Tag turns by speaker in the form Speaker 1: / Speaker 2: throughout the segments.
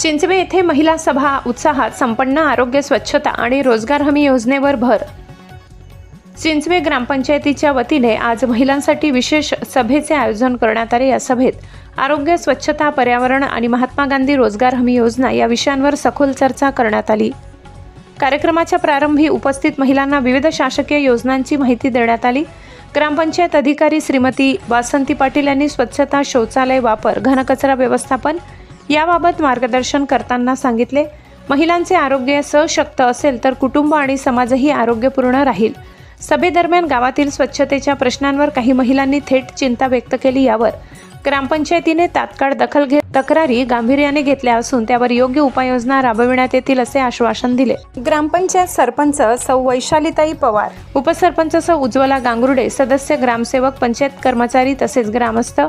Speaker 1: चिंचवे येथे महिला सभा उत्साहात संपन्न आरोग्य स्वच्छता आणि रोजगार हमी योजनेवर भर. चिंचवे ग्रामपंचायतीच्या वतीने आज महिलांसाठी विशेष सभेचे आयोजन करण्यात आले. या सभेत आरोग्य स्वच्छता पर्यावरण आणि महात्मा गांधी रोजगार हमी योजना या विषयांवर सखोल चर्चा करण्यात आली. कार्यक्रमाच्या प्रारंभी उपस्थित महिलांना विविध शासकीय योजनांची माहिती देण्यात आली. ग्रामपंचायत अधिकारी श्रीमती वासंती पाटील यांनी स्वच्छता शौचालय वापर घनकचरा व्यवस्थापन याबाबत मार्गदर्शन करताना सांगितले महिलांचे आरोग्य सशक्त असेल तर कुटुंब आणि समाजही आरोग्यपूर्ण राहील. सभेदरम्यान गावातील स्वच्छतेच्या प्रश्नांवर काही महिलांनी थेट चिंता व्यक्त केली यावर ग्रामपंचायतीने तात्काळ दखल घेत तक्रारी गांभीर्याने घेतल्या असून त्यावर योग्य उपाययोजना राबविण्यात येतील असे आश्वासन दिले. ग्रामपंचायत सरपंच सौ वैशालीताई पवार. उपसरपंच सौ उज्ज्वला गांगुर्डे सदस्य ग्रामसेवक पंचायत कर्मचारी तसेच ग्रामस्थ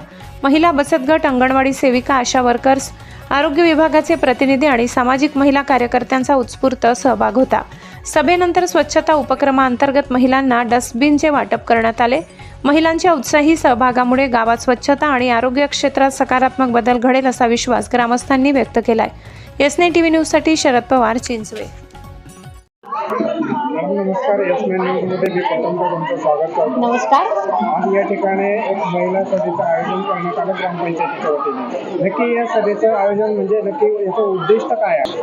Speaker 1: महिला बचत गट अंगणवाडी सेविका आशा वर्कर्स आरोग्य विभागाचे प्रतिनिधी आणि सामाजिक महिला कार्यकर्त्यांचा उत्स्फूर्त सहभाग होता. सभेनंतर स्वच्छता उपक्रमाअंतर्गत महिलांना डस्टबिनचे वाटप करण्यात आले. महिलांच्या उत्साही सहभागामुळे गावात स्वच्छता आणि आरोग्य क्षेत्रात सकारात्मक बदल घडेल असा विश्वास ग्रामस्थांनी व्यक्त केलाय. एसने टीव्ही न्यूजसाठी शरद पवार चिंचवे.
Speaker 2: नमस्कार एस नाईन न्यूजमध्ये मी प्रथमतः तुमचं स्वागत करतो.
Speaker 3: नमस्कार.
Speaker 2: आज या ठिकाणी एक महिला सभेचं आयोजन करण्यात आलं ग्रामपंचायतीच्या वतीने. नक्की या सभेचं आयोजन म्हणजे नक्की याचं उद्दिष्ट काय आहे?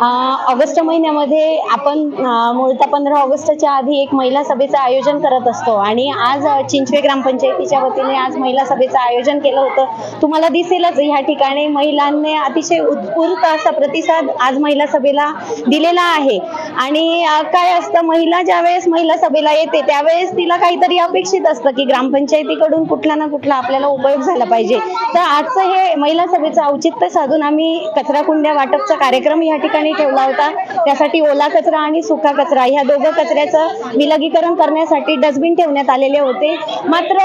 Speaker 3: ऑगस्ट महिन्यामध्ये आपण अं, मूळतः पंधरा ऑगस्टच्या आधी एक महिला सभेचं आयोजन करत असतो. आणि आज अं, चिंचवे ग्रामपंचायतीच्या वतीने आज महिला सभेचं आयोजन केलं होतं. तुम्हाला दिसेलच ह्या ठिकाणी महिलांनी अतिशय उत्स्फूर्त असा प्रतिसाद आज महिला सभेला दिलेला आहे. आणि अं, काय असतं महिला ज्यावेळेस महिला सभेला येते त्यावेळेस तिला काहीतरी अपेक्षित असतं की ग्रामपंचायतीकडून कुठला ना कुठला आपल्याला उपयोग झाला पाहिजे. तर आजचं हे महिला सभेचं औचित्य साधून आम्ही कचरा कुंड्या वाटपचा कार्यक्रम या ठिकाणी ठेवला होता. त्यासाठी ओला कचरा आणि सुका कचरा ह्या दोघं कचऱ्याचं विलगीकरण करण्यासाठी डस्टबिन ठेवण्यात आलेले होते. मात्र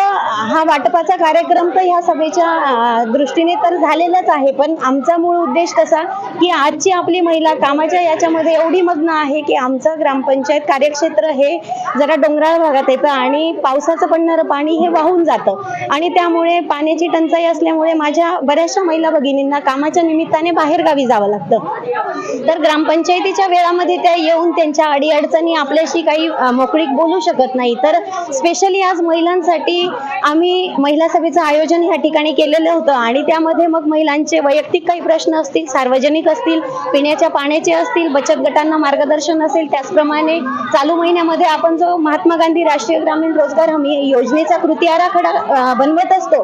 Speaker 3: हा वाटपाचा कार्यक्रम तर ह्या सभेच्या दृष्टीने तर झालेलाच आहे पण आमचा मूळ उद्देश कसा की आजची आपली महिला कामाच्या याच्यामध्ये एवढी मग्न आहे की आमचं ग्रामपंचायत कार्यक्षेत्र हे जरा डोंगराळ भागात येतं आणि पावसाचं पडणारं पाणी हे वाहून जातं. आणि त्यामुळे पाण्याची टंचाई असल्यामुळे माझ्या बऱ्याचशा महिला भगिनींना कामाच्या निमित्ताने बाहेरगावी जावं लागतं. तर ग्रामपंचायतीच्या वेळामध्ये त्या येऊन त्यांच्या अडीअडचणी आपल्याशी काही मोकळीक बोलू शकत नाही. तर स्पेशली आज महिलांसाठी आम्ही महिला सभेचं आयोजन ह्या ठिकाणी केलेलं होतं आणि त्यामध्ये मग महिलांचे वैयक्तिक काही प्रश्न असतील सार्वजनिक असतील पिण्याच्या पाण्याचे असतील बचत गटांना मार्गदर्शन असेल त्याचप्रमाणे चालू महिन्यामध्ये आपण जो महात्मा गांधी राष्ट्रीय ग्रामीण रोजगार हमी योजनेचा कृती आराखडा बनवत असतो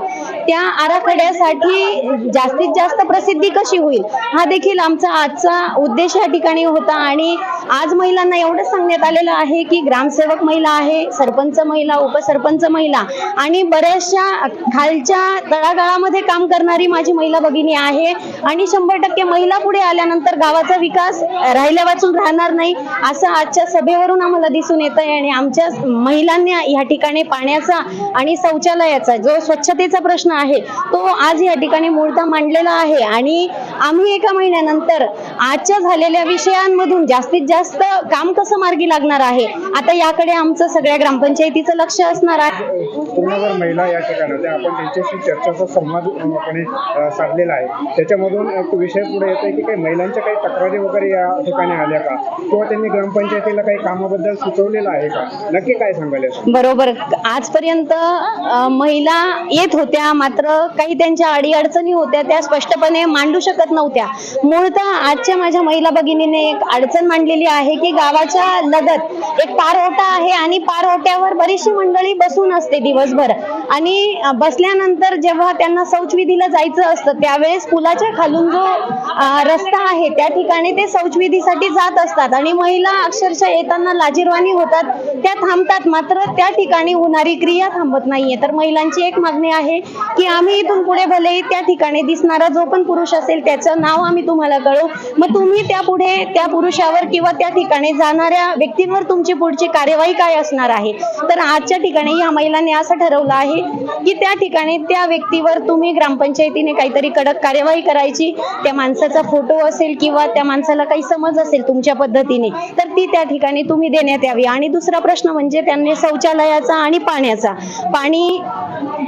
Speaker 3: त्या आराखड्यासाठी जास्तीत जास्त प्रसिद्धी कशी होईल? हा देखील आमचा आजचा उद्देश या ठिकाणी होता आणि आज महिलांना एवढंच सांगण्यात आलेलं आहे की ग्रामसेवक महिला आहे सरपंच महिला उपसरपंच महिला आणि बऱ्याचशा खालच्या तळागाळामध्ये काम करणारी माझी महिला भगिनी आहे आणि शंभर टक्के महिला पुढे आल्यानंतर गावाचा विकास राहिल्या वाचून राहणार नाही असं आजच्या सभेवरून आम्हाला दिसून येत आहे आणि आमच्या महिलांनी या ठिकाणी पाण्याचा आणि शौचालयाचा जो स्वच्छतेचा प्रश्न आहे तो आज या ठिकाणी मूळता मांडलेला आहे आणि आम्ही एका महिन्यानंतर आजच्या झालेल्या विषयांमधून जास्तीत जास्त काम कसं मार्गी लागणार आहे? आता याकडे आमचं सगळ्या ग्रामपंचायतीचं लक्ष असणार आहे.
Speaker 2: पूर्णभर महिला या ठिकाणी आपण त्यांच्याशी चर्चाचा संवाद पूर्णपणे अ, साधलेला आहे. त्याच्यामधून एक विषय पुढे येतोय की काही महिलांच्या काही तक्रारी वगैरे या ठिकाणी आल्या का? किंवा त्यांनी ग्रामपंचायतीला काही कामाबद्दल सुचवलेलं आहे का? नक्की काय सांगाल याचं?
Speaker 3: बरोबर. आजपर्यंत अ, महिला येत होत्या मात्र काही त्यांच्या अडीअडचणी होत्या त्या स्पष्टपणे मांडू शकत नव्हत्या. मूळतः आजच्या माझ्या महिला भगिनीने एक अडचण मांडलेली आहे की गावाच्या लगत एक पारओटा आहे आणि पारओट्यावर बरीचशी मंडळी बसून असते दिवसभर. आणि बसल्यानंतर जेव्हा त्यांना शौचविधीला जायचं असतं त्यावेळेस पुलाच्या खालून जो रस्ता आहे त्या ठिकाणी ते शौचविधीसाठी जात असतात. आणि महिला अक्षरशः येताना लाजीरवाणी होतात. त्या थांबतात मात्र त्या ठिकाणी होणारी क्रिया थांबत नाहीये. तर महिलांची एक मागणी आहे की आम्ही इथून पुढे भले त्या ठिकाणी दिसणारा जो पण पुरुष असेल त्याचं नाव आम्ही तुम्हाला कळवू. मग तुम्ही त्या पुढे त्या पुरुषावर किंवा त्या ठिकाणी जाणाऱ्या व्यक्तींवर तुमची पुढची कार्यवाही काय असणार आहे? तर आजच्या ठिकाणी या महिलांनी असं ठरवलं आहे की त्या ठिकाणी त्या व्यक्तीवर तुम्ही ग्रामपंचायतीने काहीतरी कडक कार्यवाही करायची. त्या माणसाचा फोटो असेल किंवा त्या माणसाला काही समज असेल तुमच्या पद्धतीने तर ती त्या ठिकाणी तुम्ही देण्यात यावी. आणि दुसरा प्रश्न म्हणजे त्यांनी शौचालयाचा आणि पाण्याचा. पाणी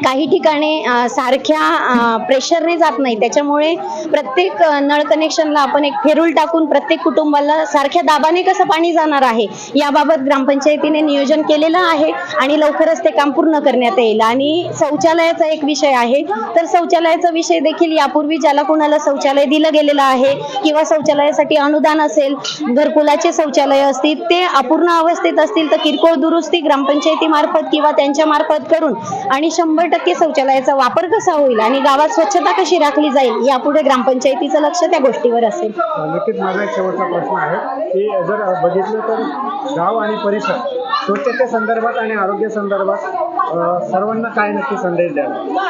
Speaker 3: काही ठिकाणी सारख्या प्रेशरने जात नाही. त्याच्यामुळे प्रत्येक नळ कनेक्शनला आपण एक फेरूल टाकून प्रत्येक कुटुंबाला सारख्या दाबाने कसं पाणी जाणार आहे? याबाबत ग्रामपंचायतीने नियोजन केलेलं आहे आणि लवकरच ते काम पूर्ण करण्यात येईल. आणि शौचालयाचा एक विषय आहे. तर शौचालयाचा विषय देखील यापूर्वी ज्याला कोणाला शौचालय दिलं गेलेलं आहे किंवा शौचालयासाठी अनुदान असेल घरकुलाचे शौचालय असतील ते अपूर्ण अवस्थेत असतील तर किरकोळ दुरुस्ती ग्रामपंचायतीमार्फत किंवा त्यांच्या मार्फत करून आणि शंभर टक्के शौचालयाचा वापर कसा होईल आणि गावात स्वच्छता कशी राखली जाईल यापुढे ग्रामपंचायतीचं लक्ष त्या गोष्टीवर असेल.
Speaker 2: नक्कीच माझा एक शेवटचा प्रश्न आहे की जर बघितलं तर गाव आणि परिसर स्वच्छते संदर्भात आणि आरोग्य संदर्भात सर्वांना काय नक्की संदेश द्यावा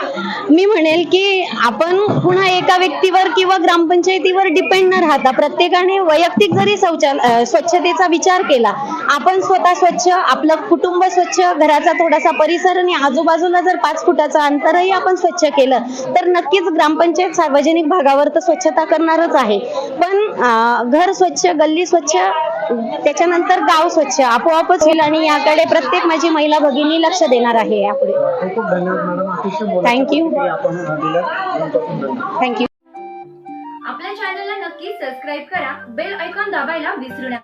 Speaker 3: मी म्हणेल की आपण पुन्हा एका व्यक्तीवर किंवा ग्रामपंचायतीवर डिपेंड न राहता प्रत्येकाने वैयक्तिक जरी शौचालय स्वच्छतेचा विचार केला आपण स्वतः स्वच्छ आपलं कुटुंब स्वच्छ घराचा थोडासा परिसर आणि आजूबाजूला जर पाच फुटाचं अंतरही आपण स्वच्छ केलं तर नक्कीच ग्रामपंचायत सार्वजनिक भागावर तर स्वच्छता करणारच आहे. पण घर स्वच्छ गल्ली स्वच्छ त्याच्यानंतर गाव स्वच्छ आपोआपच होईल आणि याकडे प्रत्येक माझी महिला भगिनी लक्ष देणार आहे. यापुढे.
Speaker 2: खूप खूप धन्यवाद मॅडम अतिशय आपण
Speaker 3: थँक्यू
Speaker 4: आपल्या चॅनलला नक्की सबस्क्राईब करा. बेल ऐकॉन दाबायला विसरू नका.